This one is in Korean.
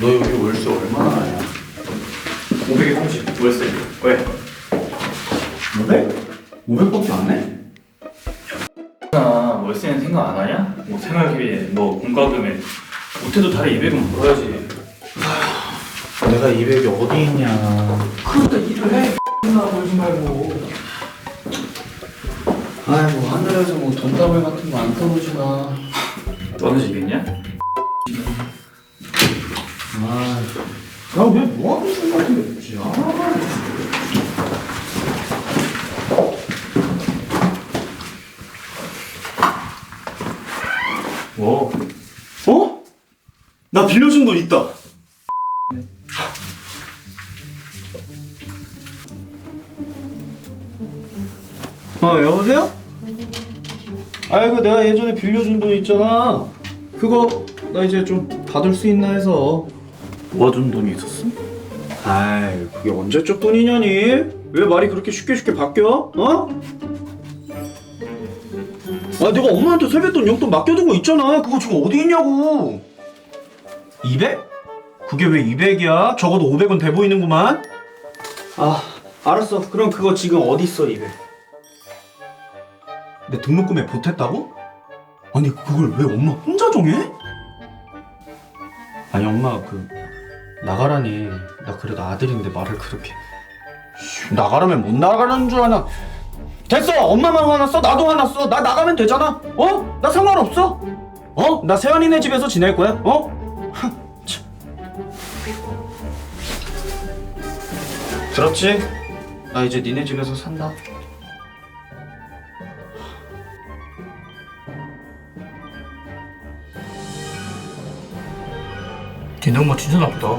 너 여기 월세 얼마나 하냐? 500에 30 월세 왜? 500? 500밖에 안 해? 나 월세는 생각 안 하냐? 뭐 생활비에 뭐 공과금에 못해도 달에 200은 물어야지 내가 200이 어디 있냐 그러니까 일을 해나 벌지 말고 아이고 하늘에서 뭐 돈다발 같은 거 안 떨어지나 떨어지겠냐? 아, 야왜 뭐하는 생각이 없지? 아. 뭐? 어? 나 빌려준 돈 있다. 어, 여보세요? 아이고, 내가 예전에 빌려준 돈 있잖아. 그거 나 이제 좀 받을 수 있나 해서 모아둔 돈이 있었어. 아이, 그게 언제적 돈이냐니? 왜 말이 그렇게 쉽게 쉽게 바뀌어? 어? 아 내가 엄마한테 세뱃돈 용돈 맡겨둔 거 있잖아 그거 지금 어디 있냐고 200? 그게 왜 200이야? 적어도 500은 돼 보이는구만 아 알았어 그럼 그거 지금 어디 있어 200 내 등록금에 보탰다고? 아니 그걸 왜 엄마 혼자 정해? 아니 엄마 그 나가라니. 나 그래도 아들인데 말을 그렇게. 씨, 나가라면 못 나가라는 줄 아나. 됐어. 엄마만 화났어. 나도 화났어. 나 나가면 되잖아. 어? 나 상관없어. 어? 나 세연이네 집에서 지낼 거야. 어? 들었지? 나 이제 니네 집에서 산다 걔네 엄마 진짜 나쁘다